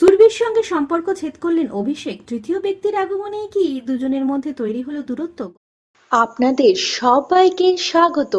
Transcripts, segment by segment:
সুরভির সঙ্গে সম্পর্ক ছেদ করলেন অভিষেক। তৃতীয় ব্যক্তির আগমনে কি দুজনের মধ্যে তৈরি হলো দূরত্ব? আপনাদের সবাইকে স্বাগত।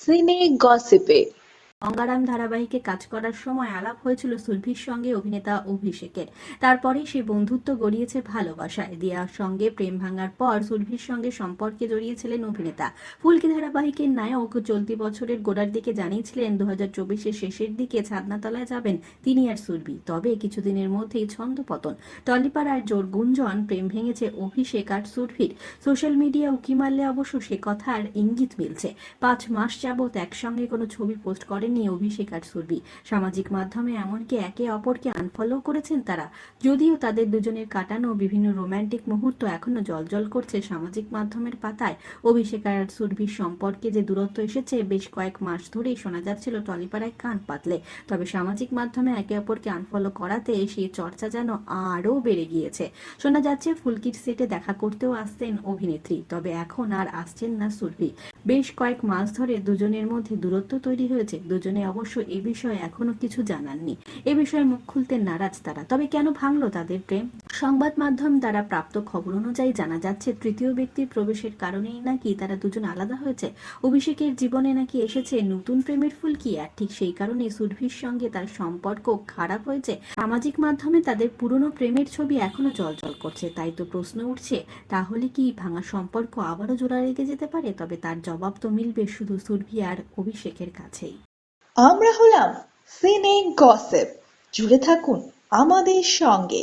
সিনে গসিপে। গঙ্গারাম ধারাবাহিকে কাজ করার সময় আলাপ হয়েছিল সুরভির সঙ্গে অভিনেতা অভিষেকের। তারপরে সে বন্ধুত্ব গড়িয়েছে ভালোবাসায়। দিয়ার সঙ্গে প্রেম ভাঙার পর সুরভির সঙ্গে সম্পর্কে জড়িয়েছিলেন অভিনেতা। ফুলকি ধারাবাহিকের নায়ক চলতি বছরের গোড়ার দিকে জানিয়েছিলেন দু হাজার চব্বিশের শেষের দিকে ছাদনাতলায় যাবেন তিনি আর সুরভি তবে কিছুদিনের মধ্যেই ছন্দপতন টলিপাড়ার জোর গুঞ্জন প্রেম ভেঙেছে অভিষেক আর সুরভির সোশ্যাল মিডিয়া উকি মারলে অবশ্য সে কথার ইঙ্গিত মিলছে। পাঁচ মাস যাবৎ একসঙ্গে কোনো ছবি পোস্ট করেননি অভিষেক আর সুরভি। সামাজিক মাধ্যমে এমনকি একে অপরকে আনফলো করেছেন তারা। যদিও তাদের দুজনের কাটানো বিভিন্ন রোমান্টিক মুহূর্ত এখনও জলজল করছে সামাজিক মাধ্যমের পাতায়। অভিষেক আর সুরভির সম্পর্কে যে দূরত্ব এসেছে, বেশ কয়েক মাস ধরেই শোনা যাচ্ছিল টলিপাড়ায় কান পাতলে। তবে সামাজিক মাধ্যমে একে অপরকে আনফলো করাতে সেই চর্চা যেন আরও বেড়ে গিয়েছে। শোনা যাচ্ছে, ফুলকির সেটে দেখা করতেও আসতেন অভিনেত্রী, তবে এখন আর আসছেন না সুরভি। বেশ কয়েক মাস ধরে দুজনের মধ্যে দূরত্ব তৈরি হয়েছে। দুজনে অবশ্য এ বিষয়ে এখনও কিছু জানাননি। এ বিষয়ে মুখ খুলতে নারাজ তারা। তবে কেন ভাঙলো তাদের প্রেম? সংবাদ মাধ্যম দ্বারা প্রাপ্ত খবর অনুযায়ী জানা যাচ্ছে, তৃতীয় ব্যক্তির প্রবেশের কারণেই নাকি তারা দুজন আলাদা হয়েছে। অভিষেকের জীবনে নাকি এসেছে নতুন প্রেমের ফুলকি আর ঠিক সেই কারণে সুরভির সঙ্গে তার সম্পর্ক খারাপ হয়েছে। সামাজিক মাধ্যমে তাদের পুরনো প্রেমের ছবি এখনও জলজল করছে। তাই তো প্রশ্ন উঠছে, তাহলে কি ভাঙা সম্পর্ক আবারও জোড়া রেখে যেতে পারে? তবে তার জবাব তো মিলবে শুধু সুরভি আর অভিষেকের কাছেই। আমরা হলাম সিনে গসিপ। জুড়ে থাকুন আমাদের সঙ্গে।